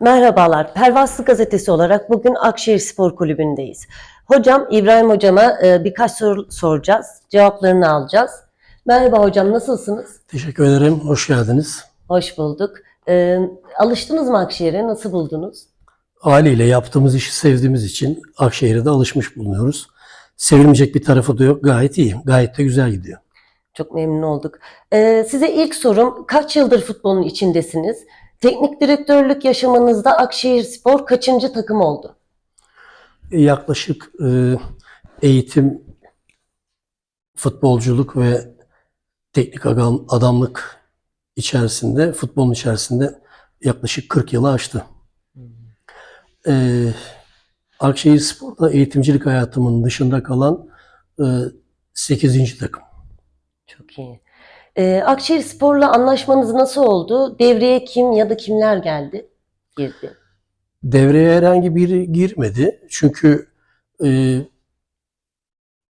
Merhabalar, Pervaslı Gazetesi olarak bugün Akşehir Spor Kulübü'ndeyiz. Hocam, İbrahim Hocam'a e, birkaç soru soracağız, cevaplarını alacağız. Merhaba hocam, nasılsınız? Teşekkür ederim. Hoş geldiniz. Hoş bulduk. E, alıştınız mı Akşehir'e, nasıl buldunuz? Haliyle yaptığımız işi sevdiğimiz için Akşehir'e de alışmış bulunuyoruz. Sevilmeyecek bir tarafı da yok. Gayet iyi. Gayet de güzel gidiyor. Çok memnun olduk. E, size ilk sorum, kaç yıldır futbolun içindesiniz? Teknik direktörlük yaşamınızda Akşehir Spor kaçıncı takım oldu? Yaklaşık e, eğitim, futbolculuk ve teknik adam- adamlık içerisinde, futbolun içerisinde yaklaşık 40 yılı aştı. E, Akşehir Spor'da eğitimcilik hayatımın dışında kalan e, 8. takım. Çok iyi. E, Akşehir Spor'la anlaşmanız nasıl oldu? Devreye kim ya da kimler geldi? Girdi. Devreye herhangi biri girmedi. Çünkü e,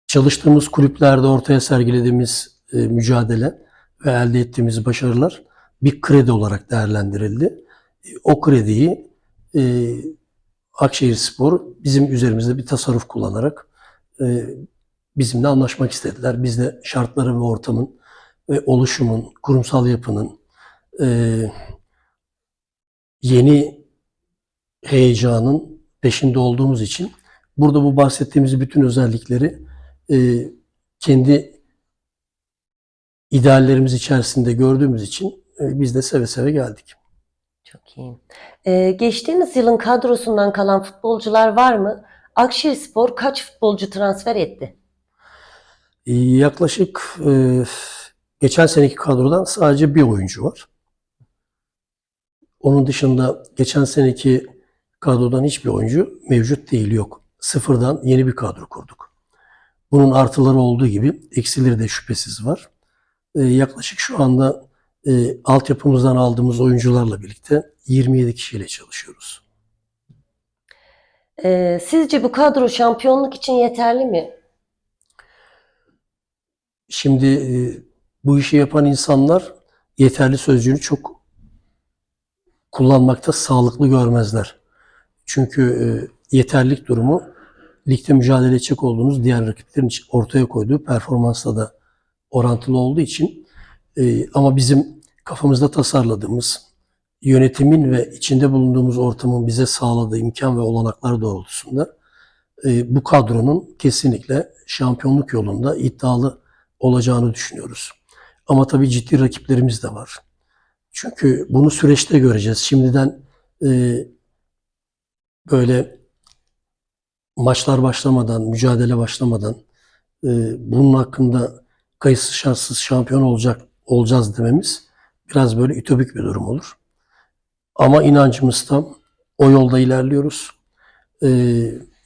çalıştığımız kulüplerde ortaya sergilediğimiz e, mücadele ve elde ettiğimiz başarılar bir kredi olarak değerlendirildi. E, o krediyi e, Akşehir Spor bizim üzerimizde bir tasarruf kullanarak e, bizimle anlaşmak istediler. Biz de şartların ve ortamın ve oluşumun, kurumsal yapının e, yeni heyecanın peşinde olduğumuz için burada bu bahsettiğimiz bütün özellikleri e, kendi ideallerimiz içerisinde gördüğümüz için e, biz de seve seve geldik. Çok iyi. E, geçtiğimiz yılın kadrosundan kalan futbolcular var mı? Akşehir Spor kaç futbolcu transfer etti? E, yaklaşık e, geçen seneki kadrodan sadece bir oyuncu var. Onun dışında geçen seneki kadrodan hiçbir oyuncu mevcut değil, yok. Sıfırdan yeni bir kadro kurduk. Bunun artıları olduğu gibi eksileri de şüphesiz var. Ee, yaklaşık şu anda e, altyapımızdan aldığımız oyuncularla birlikte 27 kişiyle çalışıyoruz. E, sizce bu kadro şampiyonluk için yeterli mi? Şimdi e, bu işi yapan insanlar yeterli sözcüğünü çok kullanmakta sağlıklı görmezler. Çünkü e, yeterlilik durumu ligde mücadele edecek olduğunuz diğer rakiplerin ortaya koyduğu performansla da orantılı olduğu için e, ama bizim kafamızda tasarladığımız yönetimin ve içinde bulunduğumuz ortamın bize sağladığı imkan ve olanaklar doğrultusunda e, bu kadronun kesinlikle şampiyonluk yolunda iddialı olacağını düşünüyoruz. Ama tabii ciddi rakiplerimiz de var. Çünkü bunu süreçte göreceğiz. Şimdiden e, böyle maçlar başlamadan, mücadele başlamadan e, bunun hakkında kayıtsız şartsız şampiyon olacak olacağız dememiz biraz böyle ütopik bir durum olur. Ama inancımız tam. O yolda ilerliyoruz. E,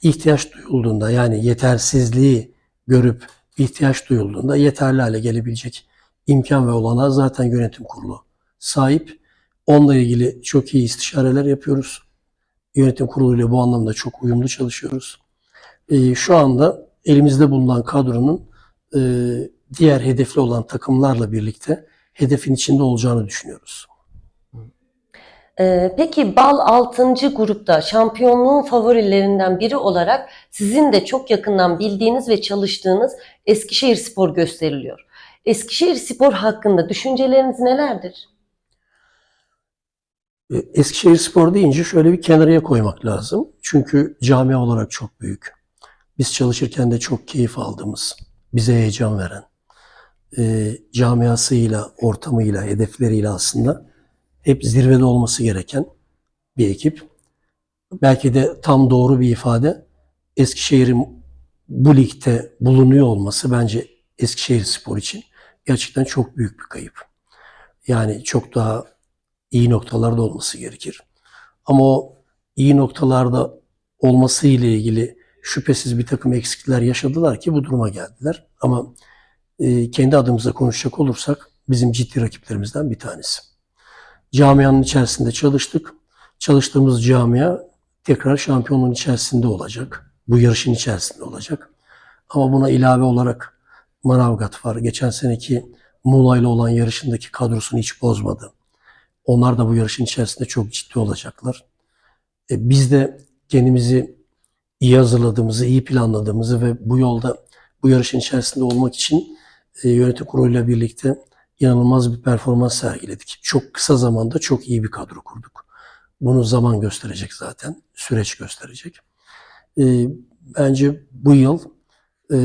ihtiyaç duyulduğunda yani yetersizliği görüp ihtiyaç duyulduğunda yeterli hale gelebilecek imkan ve olanağı zaten yönetim kurulu sahip. Onunla ilgili çok iyi istişareler yapıyoruz. Yönetim kuruluyla bu anlamda çok uyumlu çalışıyoruz. Ee, şu anda elimizde bulunan kadronun e, diğer hedefli olan takımlarla birlikte hedefin içinde olacağını düşünüyoruz. E, peki BAL 6. grupta şampiyonluğun favorilerinden biri olarak sizin de çok yakından bildiğiniz ve çalıştığınız Eskişehir Spor gösteriliyor. Eskişehir Spor hakkında düşünceleriniz nelerdir? E, Eskişehir Spor deyince şöyle bir kenarıya koymak lazım. Çünkü camia olarak çok büyük. Biz çalışırken de çok keyif aldığımız, bize heyecan veren, e, camiasıyla, ortamıyla, hedefleriyle aslında hep zirvede olması gereken bir ekip. Belki de tam doğru bir ifade Eskişehir'in bu ligde bulunuyor olması bence Eskişehir Spor için gerçekten çok büyük bir kayıp. Yani çok daha iyi noktalarda olması gerekir. Ama o iyi noktalarda olması ile ilgili şüphesiz bir takım eksiklikler yaşadılar ki bu duruma geldiler. Ama e, kendi adımıza konuşacak olursak bizim ciddi rakiplerimizden bir tanesi. Camianın içerisinde çalıştık. Çalıştığımız camia tekrar şampiyonluğun içerisinde olacak. Bu yarışın içerisinde olacak. Ama buna ilave olarak Manavgat var. Geçen seneki Muğla ile olan yarışındaki kadrosunu hiç bozmadı. Onlar da bu yarışın içerisinde çok ciddi olacaklar. E, biz de kendimizi iyi hazırladığımızı, iyi planladığımızı ve bu yolda bu yarışın içerisinde olmak için e, yönetim kuruluyla birlikte inanılmaz bir performans sergiledik. Çok kısa zamanda çok iyi bir kadro kurduk. Bunu zaman gösterecek zaten, süreç gösterecek. E, bence bu yıl e,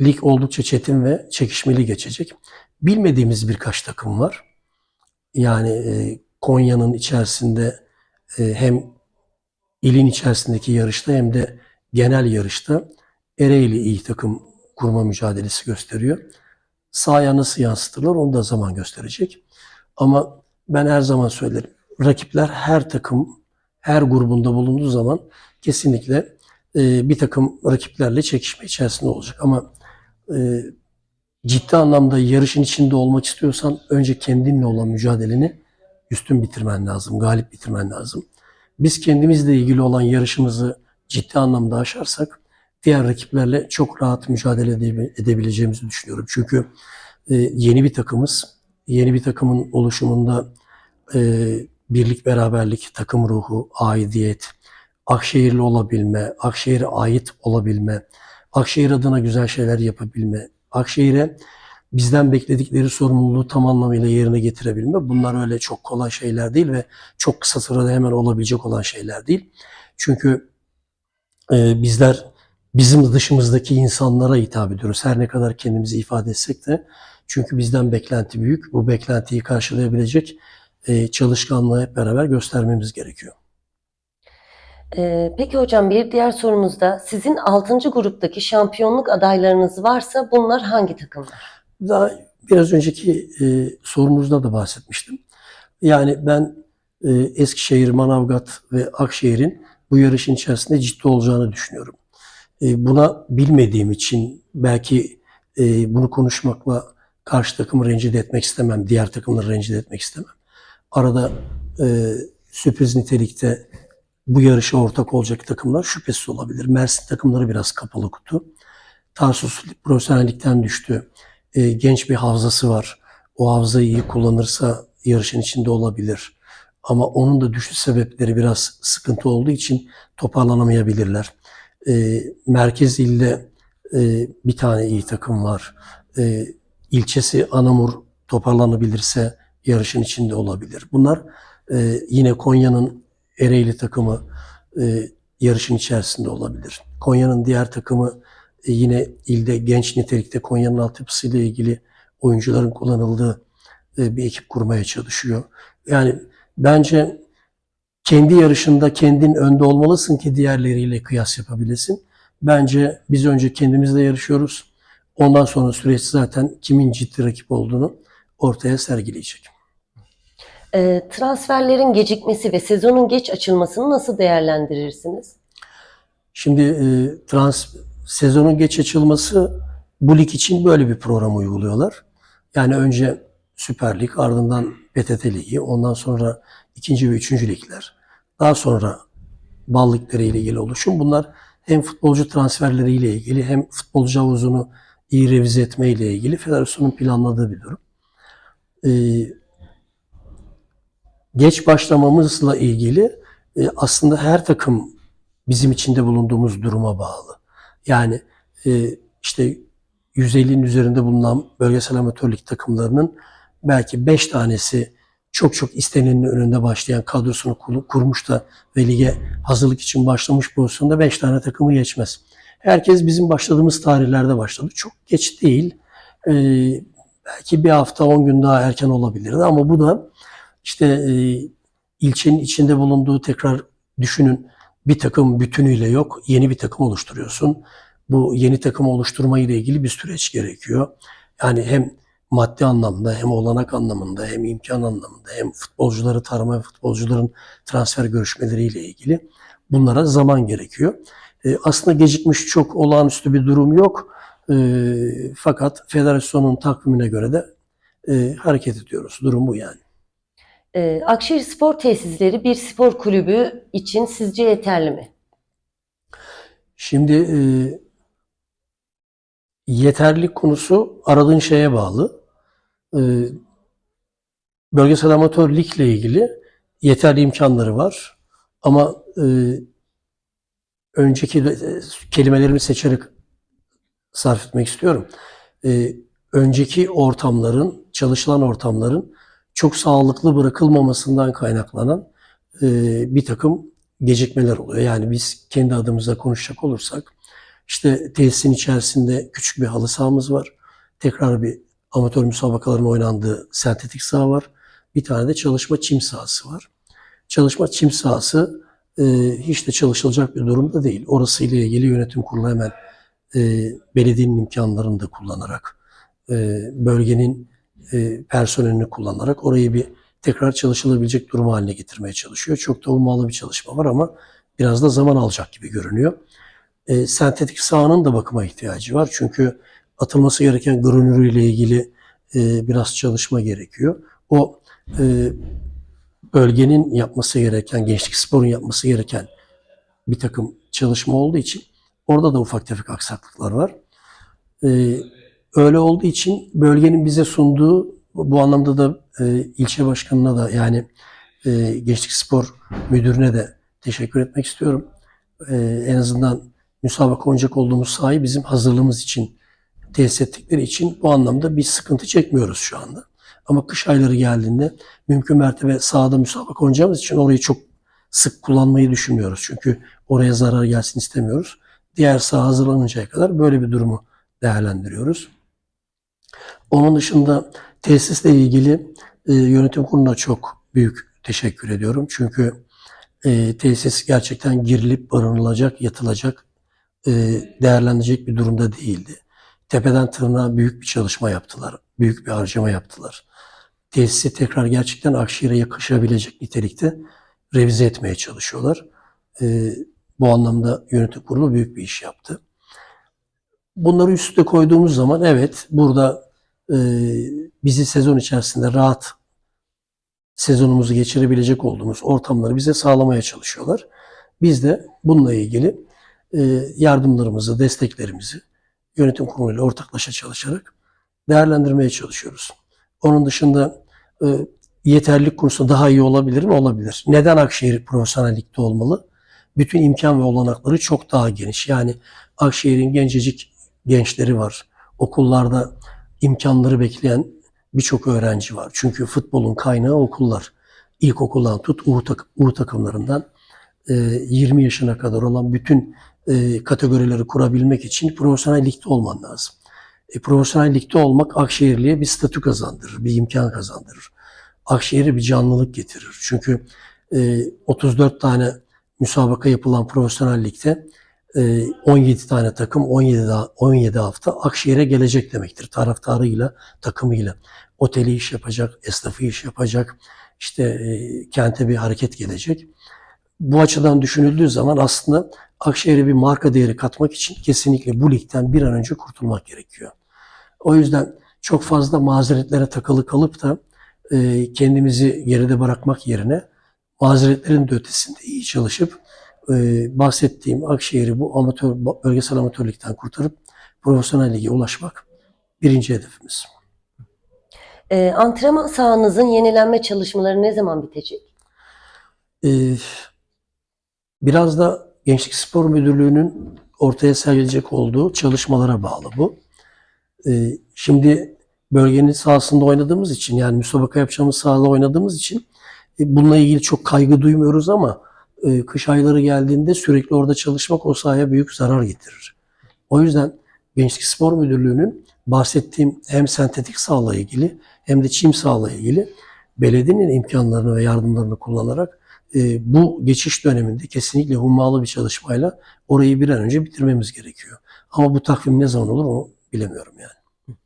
lig oldukça çetin ve çekişmeli geçecek. Bilmediğimiz birkaç takım var. Yani e, Konya'nın içerisinde e, hem ilin içerisindeki yarışta hem de genel yarışta Ereğli iyi takım kurma mücadelesi gösteriyor. Sahaya nasıl yansıtırlar onu da zaman gösterecek. Ama ben her zaman söylerim. Rakipler her takım, her grubunda bulunduğu zaman kesinlikle e, bir takım rakiplerle çekişme içerisinde olacak. Ama e, ciddi anlamda yarışın içinde olmak istiyorsan önce kendinle olan mücadeleni üstün bitirmen lazım, galip bitirmen lazım. Biz kendimizle ilgili olan yarışımızı ciddi anlamda aşarsak diğer rakiplerle çok rahat mücadele ede- edebileceğimizi düşünüyorum. Çünkü e, yeni bir takımız, yeni bir takımın oluşumunda e, birlik, beraberlik, takım ruhu, aidiyet, Akşehirli olabilme, Akşehir'e ait olabilme, Akşehir adına güzel şeyler yapabilme, Akşehir'e bizden bekledikleri sorumluluğu tam anlamıyla yerine getirebilme. Bunlar öyle çok kolay şeyler değil ve çok kısa sırada hemen olabilecek olan şeyler değil. Çünkü e, bizler bizim dışımızdaki insanlara hitap ediyoruz. Her ne kadar kendimizi ifade etsek de çünkü bizden beklenti büyük. Bu beklentiyi karşılayabilecek e, çalışkanlığı hep beraber göstermemiz gerekiyor. Ee, peki hocam bir diğer sorumuz da sizin 6. gruptaki şampiyonluk adaylarınız varsa bunlar hangi takımlar? Daha biraz önceki e, sorunuzda da bahsetmiştim. Yani ben e, Eskişehir, Manavgat ve Akşehir'in bu yarışın içerisinde ciddi olacağını düşünüyorum. E, buna bilmediğim için belki e, bunu konuşmakla karşı takımı rencide etmek istemem, diğer takımları rencide etmek istemem. Arada e, sürpriz nitelikte bu yarışa ortak olacak takımlar şüphesiz olabilir. Mersin takımları biraz kapalı kutu. Tarsus profesyonellikten düştü. E, genç bir havzası var. O havzayı iyi kullanırsa yarışın içinde olabilir. Ama onun da düşüş sebepleri biraz sıkıntı olduğu için toparlanamayabilirler. E, merkez ilde e, bir tane iyi takım var. E, ilçesi Anamur toparlanabilirse yarışın içinde olabilir. Bunlar e, yine Konya'nın Ereğli takımı e, yarışın içerisinde olabilir. Konya'nın diğer takımı e, yine ilde genç nitelikte Konya'nın altyapısıyla ilgili oyuncuların kullanıldığı e, bir ekip kurmaya çalışıyor. Yani bence kendi yarışında kendin önde olmalısın ki diğerleriyle kıyas yapabilesin. Bence biz önce kendimizle yarışıyoruz. Ondan sonra süreç zaten kimin ciddi rakip olduğunu ortaya sergileyecek. Ee, transferlerin gecikmesi ve sezonun geç açılmasını nasıl değerlendirirsiniz? Şimdi e, trans sezonun geç açılması bu lig için böyle bir program uyguluyorlar. Yani önce Süper Lig, ardından PTT Ligi, ondan sonra ikinci ve üçüncü ligler. Daha sonra bal ligleriyle ilgili oluşum. Bunlar hem futbolcu transferleriyle ilgili hem futbolcu havuzunu iyi revize etmeyle ilgili federasyonun planladığı bir durum. Ee, geç başlamamızla ilgili e, aslında her takım bizim içinde bulunduğumuz duruma bağlı. Yani e, işte 150'nin üzerinde bulunan bölgesel amatörlük takımlarının belki 5 tanesi çok çok istenenin önünde başlayan kadrosunu kur- kurmuş da ve lige hazırlık için başlamış pozisyonda 5 tane takımı geçmez. Herkes bizim başladığımız tarihlerde başladı. Çok geç değil. E, belki bir hafta 10 gün daha erken olabilirdi ama bu da işte e, ilçenin içinde bulunduğu tekrar düşünün bir takım bütünüyle yok. Yeni bir takım oluşturuyorsun. Bu yeni takım oluşturma ile ilgili bir süreç gerekiyor. Yani hem maddi anlamda hem olanak anlamında hem imkan anlamında hem futbolcuları tarama ve futbolcuların transfer görüşmeleriyle ilgili bunlara zaman gerekiyor. E, aslında gecikmiş çok olağanüstü bir durum yok. E, fakat federasyonun takvimine göre de e, hareket ediyoruz. Durum bu yani. Ee, Akşehir Spor Tesisleri bir spor kulübü için sizce yeterli mi? Şimdi e, yeterlilik konusu aradığın şeye bağlı. E, bölgesel amatör ligle ilgili yeterli imkanları var. Ama e, önceki e, kelimelerimi seçerek sarf etmek istiyorum. E, önceki ortamların, çalışılan ortamların çok sağlıklı bırakılmamasından kaynaklanan e, bir takım gecikmeler oluyor. Yani biz kendi adımıza konuşacak olursak işte tesisin içerisinde küçük bir halı sahamız var. Tekrar bir amatör müsabakaların oynandığı sentetik saha var. Bir tane de çalışma çim sahası var. Çalışma çim sahası e, hiç de çalışılacak bir durumda değil. Orası ile ilgili yönetim kurulu hemen e, belediyenin imkanlarını da kullanarak, e, bölgenin e, personelini kullanarak orayı bir tekrar çalışılabilecek durum haline getirmeye çalışıyor. Çok da ummalı bir çalışma var ama biraz da zaman alacak gibi görünüyor. E, sentetik sahanın da bakıma ihtiyacı var. Çünkü atılması gereken granürüyle ilgili e, biraz çalışma gerekiyor. O e, bölgenin yapması gereken, gençlik sporun yapması gereken bir takım çalışma olduğu için orada da ufak tefek aksaklıklar var. Ee, öyle olduğu için bölgenin bize sunduğu bu anlamda da e, ilçe başkanına da yani e, Gençlik Spor Müdürüne de teşekkür etmek istiyorum. Ee, en azından müsabaka oynayacak olduğumuz sahayı bizim hazırlığımız için tesis ettikleri için bu anlamda bir sıkıntı çekmiyoruz şu anda. Ama kış ayları geldiğinde mümkün mertebe sahada müsabaka oynayacağımız için orayı çok sık kullanmayı düşünmüyoruz. Çünkü oraya zarar gelsin istemiyoruz. Diğer saha hazırlanıncaya kadar böyle bir durumu değerlendiriyoruz. Onun dışında tesisle ilgili e, yönetim kuruluna çok büyük teşekkür ediyorum. Çünkü e, tesis gerçekten girilip barınılacak, yatılacak, e, değerlendirecek bir durumda değildi. Tepeden tırnağa büyük bir çalışma yaptılar. Büyük bir harcama yaptılar. Tesisi tekrar gerçekten Akşehir'e yakışabilecek nitelikte revize etmeye çalışıyorlar. E, bu anlamda yönetim kurulu büyük bir iş yaptı. Bunları üst üste koyduğumuz zaman evet burada e, bizi sezon içerisinde rahat sezonumuzu geçirebilecek olduğumuz ortamları bize sağlamaya çalışıyorlar. Biz de bununla ilgili e, yardımlarımızı, desteklerimizi yönetim kuruluyla ortaklaşa çalışarak değerlendirmeye çalışıyoruz. Onun dışında e, yeterlilik konusunda daha iyi olabilir mi? Olabilir. Neden Akşehir profesyonel ligde olmalı? Bütün imkan ve olanakları çok daha geniş. Yani Akşehir'in gencecik gençleri var. Okullarda imkanları bekleyen birçok öğrenci var. Çünkü futbolun kaynağı okullar. İlkokuldan tut U, tak- U takımlarından e, 20 yaşına kadar olan bütün e, kategorileri kurabilmek için profesyonel ligde olman lazım. E, profesyonel ligde olmak Akşehirli'ye bir statü kazandırır, bir imkan kazandırır. Akşehir'e bir canlılık getirir. Çünkü e, 34 tane müsabaka yapılan profesyonel ligde e, 17 tane takım 17 da, 17 hafta Akşehir'e gelecek demektir. Taraftarıyla, takımıyla. Oteli iş yapacak, esnafı iş yapacak. İşte e, kente bir hareket gelecek. Bu açıdan düşünüldüğü zaman aslında Akşehir'e bir marka değeri katmak için kesinlikle bu ligden bir an önce kurtulmak gerekiyor. O yüzden çok fazla mazeretlere takılı kalıp da e, kendimizi geride bırakmak yerine mazeretlerin de ötesinde iyi çalışıp e, bahsettiğim Akşehir'i bu amatör bölgesel amatörlükten kurtarıp profesyonel lige ulaşmak birinci hedefimiz. Ee, antrenman sahanızın yenilenme çalışmaları ne zaman bitecek? Ee, biraz da Gençlik Spor Müdürlüğü'nün ortaya sergilecek olduğu çalışmalara bağlı bu. Ee, şimdi bölgenin sahasında oynadığımız için yani müsabaka yapacağımız sahada oynadığımız için e, bununla ilgili çok kaygı duymuyoruz ama e, kış ayları geldiğinde sürekli orada çalışmak o sahaya büyük zarar getirir. O yüzden Gençlik Spor Müdürlüğü'nün bahsettiğim hem sentetik sahayla ilgili hem de çim sahayla ilgili belediyenin imkanlarını ve yardımlarını kullanarak e, bu geçiş döneminde kesinlikle hummalı bir çalışmayla orayı bir an önce bitirmemiz gerekiyor. Ama bu takvim ne zaman olur onu bilemiyorum yani.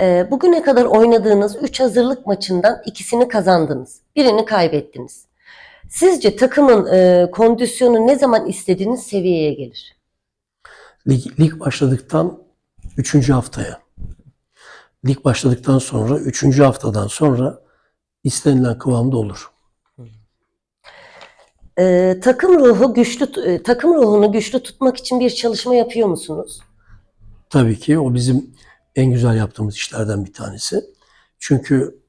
Ee, bugüne kadar oynadığınız 3 hazırlık maçından ikisini kazandınız. Birini kaybettiniz. Sizce takımın e, kondisyonu ne zaman istediğiniz seviyeye gelir? Lig, lig başladıktan 3. haftaya. Lig başladıktan sonra 3. haftadan sonra istenilen kıvamda olur. Ee, takım ruhu güçlü e, takım ruhunu güçlü tutmak için bir çalışma yapıyor musunuz? Tabii ki o bizim en güzel yaptığımız işlerden bir tanesi. Çünkü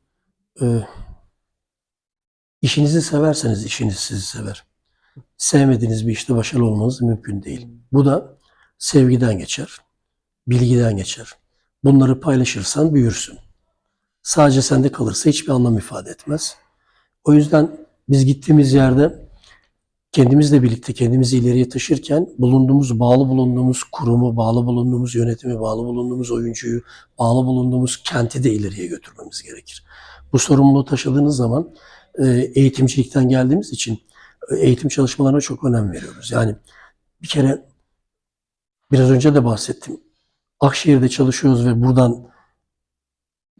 e, işinizi severseniz işiniz sizi sever. sevmediğiniz bir işte başarılı olmanız mümkün değil. Bu da sevgiden geçer, bilgiden geçer. Bunları paylaşırsan büyürsün. Sadece sende kalırsa hiçbir anlam ifade etmez. O yüzden biz gittiğimiz yerde kendimizle birlikte kendimizi ileriye taşırken bulunduğumuz, bağlı bulunduğumuz kurumu, bağlı bulunduğumuz yönetimi, bağlı bulunduğumuz oyuncuyu, bağlı bulunduğumuz kenti de ileriye götürmemiz gerekir. Bu sorumluluğu taşıdığınız zaman eğitimcilikten geldiğimiz için e, eğitim çalışmalarına çok önem veriyoruz. Yani bir kere biraz önce de bahsettim. Akşehir'de çalışıyoruz ve buradan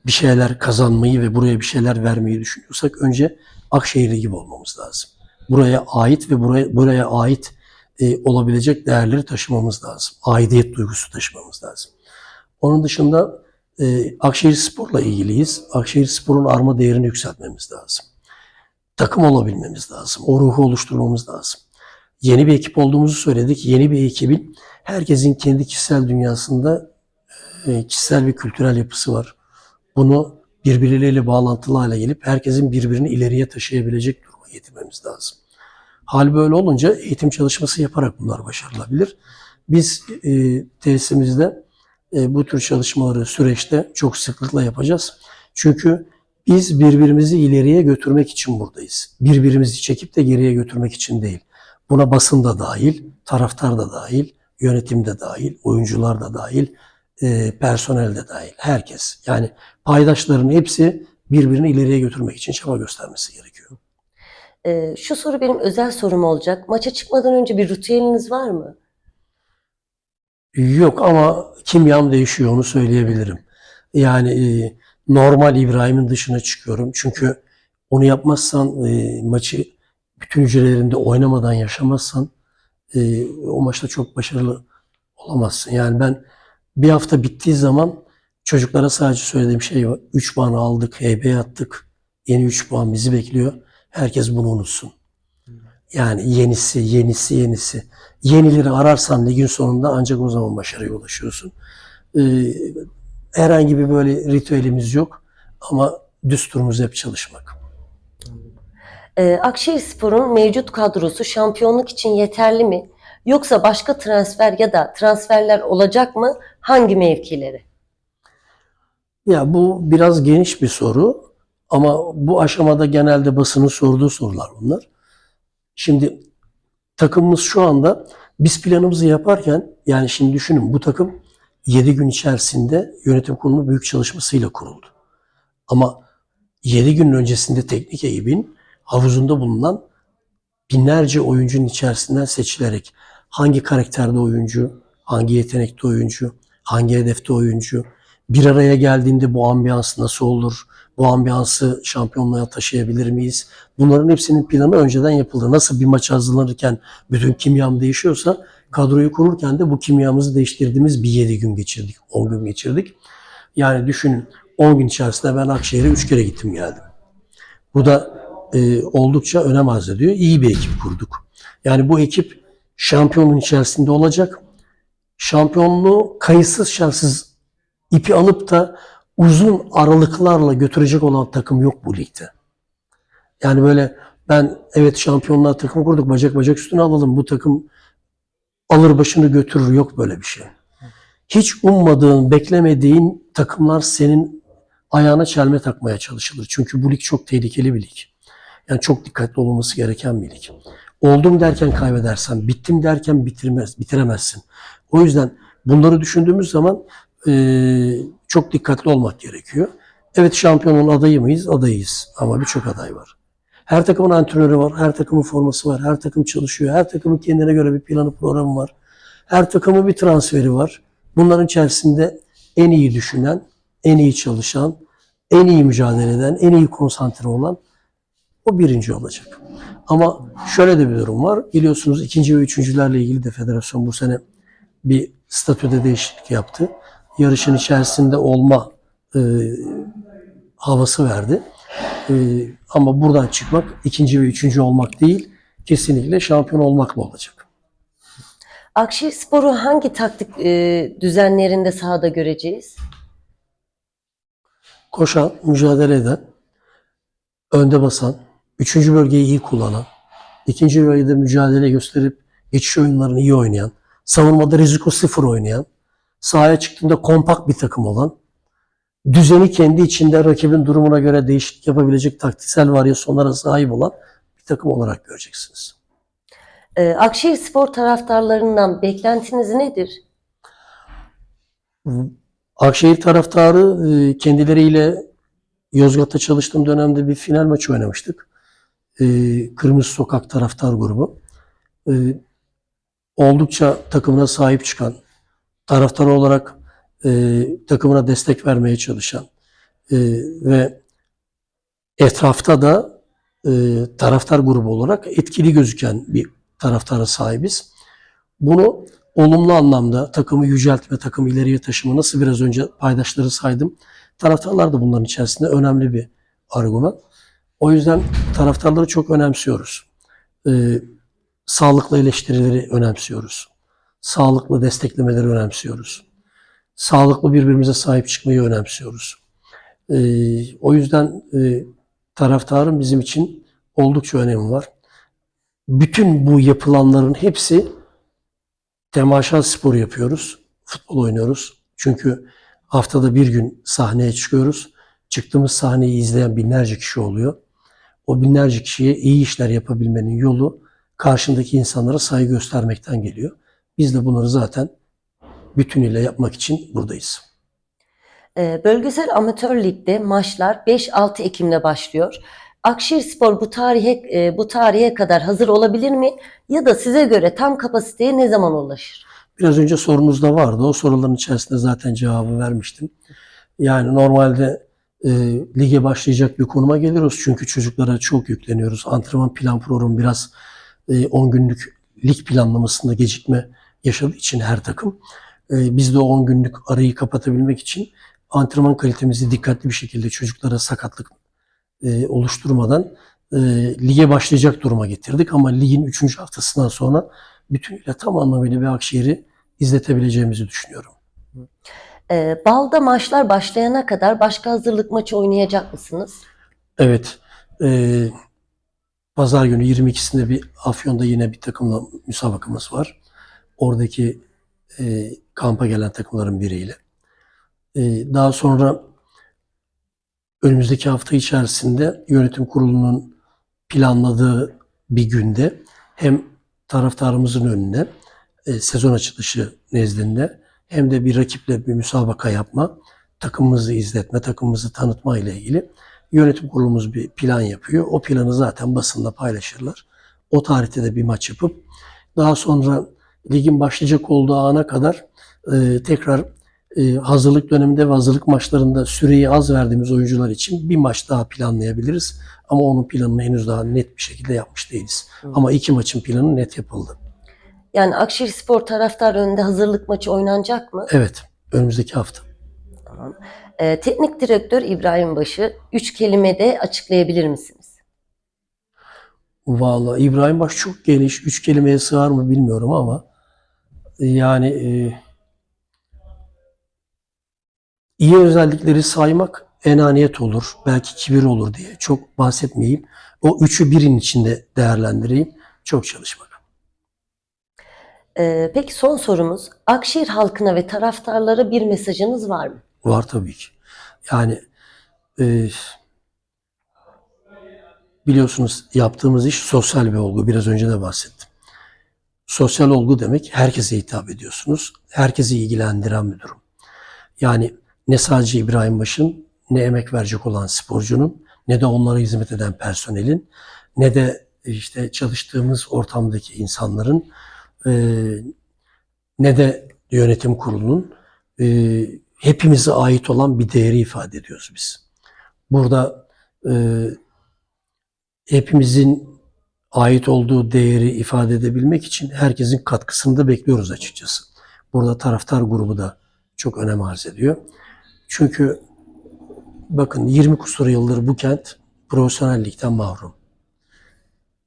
bir şeyler kazanmayı ve buraya bir şeyler vermeyi düşünüyorsak önce Akşehirli gibi olmamız lazım. Buraya ait ve buraya buraya ait e, olabilecek değerleri taşımamız lazım. Aidiyet duygusu taşımamız lazım. Onun dışında e, Akşehir Spor'la ilgiliyiz. Akşehir Spor'un arma değerini yükseltmemiz lazım. Takım olabilmemiz lazım. O ruhu oluşturmamız lazım. Yeni bir ekip olduğumuzu söyledik. Yeni bir ekibin herkesin kendi kişisel dünyasında e, kişisel bir kültürel yapısı var. Bunu birbirleriyle bağlantılı hale gelip herkesin birbirini ileriye taşıyabilecek duruma getirmemiz lazım. Hal böyle olunca eğitim çalışması yaparak bunlar başarılabilir. Biz e, tesisimizde e, bu tür çalışmaları süreçte çok sıklıkla yapacağız. Çünkü biz birbirimizi ileriye götürmek için buradayız. Birbirimizi çekip de geriye götürmek için değil. Buna basın da dahil, taraftar da dahil, yönetim de dahil, oyuncular da dahil, e, personel de dahil. Herkes. Yani paydaşların hepsi birbirini ileriye götürmek için çaba göstermesi gerekiyor. Ee, şu soru benim özel sorum olacak. Maça çıkmadan önce bir ritüeliniz var mı? Yok ama kimyam değişiyor onu söyleyebilirim. Yani e, normal İbrahim'in dışına çıkıyorum. Çünkü onu yapmazsan e, maçı bütün hücrelerinde oynamadan yaşamazsan e, o maçta çok başarılı olamazsın. Yani ben bir hafta bittiği zaman çocuklara sadece söylediğim şey var. 3 puan aldık, heybeye attık. Yeni 3 puan bizi bekliyor. Herkes bunu unutsun. Yani yenisi, yenisi, yenisi. Yenileri ararsan ligin sonunda ancak o zaman başarıya ulaşıyorsun. Ee, herhangi bir böyle ritüelimiz yok ama düsturumuz hep çalışmak. Ee, Akşehirspor'un mevcut kadrosu şampiyonluk için yeterli mi? Yoksa başka transfer ya da transferler olacak mı? Hangi mevkileri? Ya bu biraz geniş bir soru ama bu aşamada genelde basının sorduğu sorular bunlar. Şimdi takımımız şu anda biz planımızı yaparken yani şimdi düşünün bu takım 7 gün içerisinde yönetim kurulu büyük çalışmasıyla kuruldu. Ama 7 gün öncesinde teknik ekibin havuzunda bulunan binlerce oyuncunun içerisinden seçilerek hangi karakterde oyuncu, hangi yetenekte oyuncu, hangi hedefte oyuncu, bir araya geldiğinde bu ambiyans nasıl olur, bu ambiyansı şampiyonluğa taşıyabilir miyiz? Bunların hepsinin planı önceden yapıldı. Nasıl bir maç hazırlanırken bütün kimyam değişiyorsa kadroyu kururken de bu kimyamızı değiştirdiğimiz bir 7 gün geçirdik, 10 gün geçirdik. Yani düşünün 10 gün içerisinde ben Akşehir'e 3 kere gittim geldim. Bu da e, oldukça önem arz ediyor. İyi bir ekip kurduk. Yani bu ekip şampiyonun içerisinde olacak. Şampiyonluğu kayıtsız şartsız ipi alıp da uzun aralıklarla götürecek olan takım yok bu ligde. Yani böyle ben evet şampiyonlar takımı kurduk bacak bacak üstüne alalım bu takım alır başını götürür yok böyle bir şey. Hiç ummadığın, beklemediğin takımlar senin ayağına çelme takmaya çalışılır. Çünkü bu lig çok tehlikeli bir lig. Yani çok dikkatli olunması gereken bir lig. Oldum derken kaybedersen, bittim derken bitirmez, bitiremezsin. O yüzden bunları düşündüğümüz zaman eee, çok dikkatli olmak gerekiyor. Evet şampiyonun adayı mıyız? Adayız. Ama birçok aday var. Her takımın antrenörü var, her takımın forması var, her takım çalışıyor, her takımın kendine göre bir planı programı var. Her takımın bir transferi var. Bunların içerisinde en iyi düşünen, en iyi çalışan, en iyi mücadele eden, en iyi konsantre olan o birinci olacak. Ama şöyle de bir durum var. Biliyorsunuz ikinci ve üçüncülerle ilgili de federasyon bu sene bir statüde değişiklik yaptı. Yarışın içerisinde olma e, havası verdi. E, ama buradan çıkmak ikinci ve üçüncü olmak değil, kesinlikle şampiyon olmakla olacak. Akşehirspor'u hangi taktik e, düzenlerinde sahada göreceğiz? Koşan, mücadele eden, önde basan, üçüncü bölgeyi iyi kullanan, ikinci yarıda mücadele gösterip geçiş oyunlarını iyi oynayan, savunmada riziko sıfır oynayan, sahaya çıktığında kompakt bir takım olan, düzeni kendi içinde rakibin durumuna göre değişiklik yapabilecek taktiksel varyasyonlara sahip olan bir takım olarak göreceksiniz. Ee, Akşehir Spor taraftarlarından beklentiniz nedir? Akşehir taraftarı e, kendileriyle Yozgat'ta çalıştığım dönemde bir final maçı oynamıştık. E, Kırmızı Sokak taraftar grubu. E, Oldukça takımına sahip çıkan, taraftar olarak e, takımına destek vermeye çalışan e, ve etrafta da e, taraftar grubu olarak etkili gözüken bir taraftara sahibiz. Bunu olumlu anlamda takımı yüceltme, takımı ileriye taşıma nasıl biraz önce paydaşları saydım. Taraftarlar da bunların içerisinde önemli bir argüman. O yüzden taraftarları çok önemsiyoruz. Ee, sağlıklı eleştirileri önemsiyoruz. Sağlıklı desteklemeleri önemsiyoruz. Sağlıklı birbirimize sahip çıkmayı önemsiyoruz. Ee, o yüzden e, taraftarın bizim için oldukça önemi var. Bütün bu yapılanların hepsi temaşa spor yapıyoruz. Futbol oynuyoruz. Çünkü haftada bir gün sahneye çıkıyoruz. Çıktığımız sahneyi izleyen binlerce kişi oluyor. O binlerce kişiye iyi işler yapabilmenin yolu karşındaki insanlara saygı göstermekten geliyor. Biz de bunları zaten bütünüyle yapmak için buradayız. Ee, Bölgesel Amatör Lig'de maçlar 5-6 Ekim'de başlıyor. Akşehir Spor bu tarihe e, bu tarihe kadar hazır olabilir mi? Ya da size göre tam kapasiteye ne zaman ulaşır? Biraz önce sorunuzda vardı. O soruların içerisinde zaten cevabı vermiştim. Yani normalde e, lige başlayacak bir konuma geliyoruz. Çünkü çocuklara çok yükleniyoruz. Antrenman plan programı biraz e, 10 günlük lig planlamasında gecikme yaşadığı için her takım. E, biz de o 10 günlük arayı kapatabilmek için antrenman kalitemizi dikkatli bir şekilde çocuklara sakatlık e, oluşturmadan e, lige başlayacak duruma getirdik. Ama ligin 3. haftasından sonra bütünüyle tam anlamıyla bir Akşehir'i izletebileceğimizi düşünüyorum. Ee, Bal'da maçlar başlayana kadar başka hazırlık maçı oynayacak mısınız? Evet. e, Pazar günü 22'sinde bir Afyon'da yine bir takımla müsabakamız var. Oradaki e, kampa gelen takımların biriyle. E, daha sonra önümüzdeki hafta içerisinde yönetim kurulunun planladığı bir günde hem taraftarımızın önüne e, sezon açılışı nezdinde hem de bir rakiple bir müsabaka yapma, takımımızı izletme, takımımızı tanıtma ile ilgili yönetim kurulumuz bir plan yapıyor. O planı zaten basında paylaşırlar. O tarihte de bir maç yapıp daha sonra ligin başlayacak olduğu ana kadar e, tekrar e, hazırlık döneminde ve hazırlık maçlarında süreyi az verdiğimiz oyuncular için bir maç daha planlayabiliriz. Ama onun planını henüz daha net bir şekilde yapmış değiliz. Ama iki maçın planı net yapıldı. Yani Akşehir Spor taraftar önünde hazırlık maçı oynanacak mı? Evet, önümüzdeki hafta. Tamam. Ee, teknik direktör İbrahim Başı, üç kelimede açıklayabilir misiniz? Vallahi İbrahim Baş çok geniş. Üç kelimeye sığar mı bilmiyorum ama yani e, iyi özellikleri saymak enaniyet olur. Belki kibir olur diye çok bahsetmeyeyim. O üçü birin içinde değerlendireyim. Çok çalışmak. Ee, peki son sorumuz, Akşehir halkına ve taraftarlara bir mesajınız var mı? Var tabii ki. Yani e, biliyorsunuz yaptığımız iş sosyal bir olgu. Biraz önce de bahsettim. Sosyal olgu demek herkese hitap ediyorsunuz. Herkesi ilgilendiren bir durum. Yani ne sadece İbrahim Baş'ın ne emek verecek olan sporcunun ne de onlara hizmet eden personelin ne de işte çalıştığımız ortamdaki insanların e, ne de yönetim kurulunun e, hepimize ait olan bir değeri ifade ediyoruz biz. Burada e, hepimizin ait olduğu değeri ifade edebilmek için herkesin katkısını da bekliyoruz açıkçası. Burada taraftar grubu da çok önem arz ediyor. Çünkü bakın 20 kusur yıldır bu kent profesyonellikten mahrum.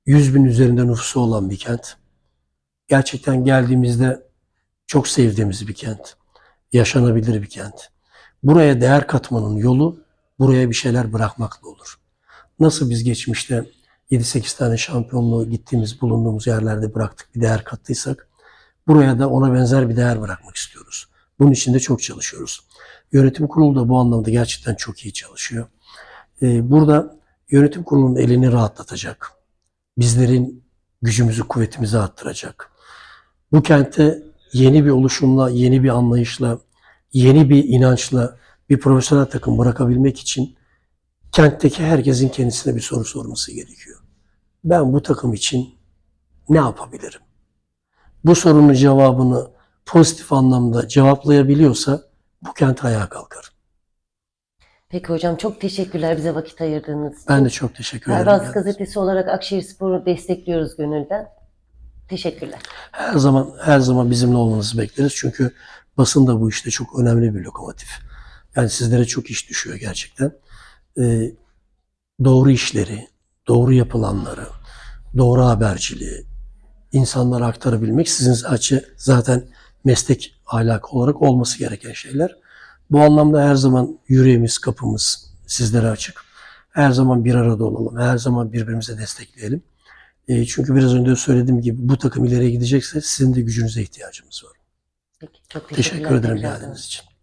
100 bin üzerinde nüfusu olan bir kent. Gerçekten geldiğimizde çok sevdiğimiz bir kent. Yaşanabilir bir kent. Buraya değer katmanın yolu buraya bir şeyler bırakmakla olur. Nasıl biz geçmişte 7-8 tane şampiyonluğu gittiğimiz, bulunduğumuz yerlerde bıraktık, bir değer kattıysak buraya da ona benzer bir değer bırakmak istiyoruz. Bunun için de çok çalışıyoruz. Yönetim kurulu da bu anlamda gerçekten çok iyi çalışıyor. Ee, burada yönetim kurulunun elini rahatlatacak. Bizlerin gücümüzü, kuvvetimizi arttıracak. Bu kente yeni bir oluşumla, yeni bir anlayışla, yeni bir inançla bir profesyonel takım bırakabilmek için kentteki herkesin kendisine bir soru sorması gerekiyor. Ben bu takım için ne yapabilirim? Bu sorunun cevabını pozitif anlamda cevaplayabiliyorsa bu kent ayağa kalkar. Peki hocam çok teşekkürler bize vakit ayırdığınız için. Ben de çok teşekkür ederim. Pervaz gazetesi olarak Akşehir Spor'u destekliyoruz gönülden. Teşekkürler. Her zaman her zaman bizimle olmanızı bekleriz. Çünkü basın da bu işte çok önemli bir lokomotif. Yani sizlere çok iş düşüyor gerçekten. Ee, doğru işleri, doğru yapılanları, doğru haberciliği insanlara aktarabilmek sizin açı zaten meslek ahlakı olarak olması gereken şeyler. Bu anlamda her zaman yüreğimiz, kapımız sizlere açık. Her zaman bir arada olalım. Her zaman birbirimize destekleyelim. E, çünkü biraz önce söylediğim gibi bu takım ileriye gidecekse sizin de gücünüze ihtiyacımız var. Peki, çok Teşekkür teşekkürler ederim geldiğiniz için.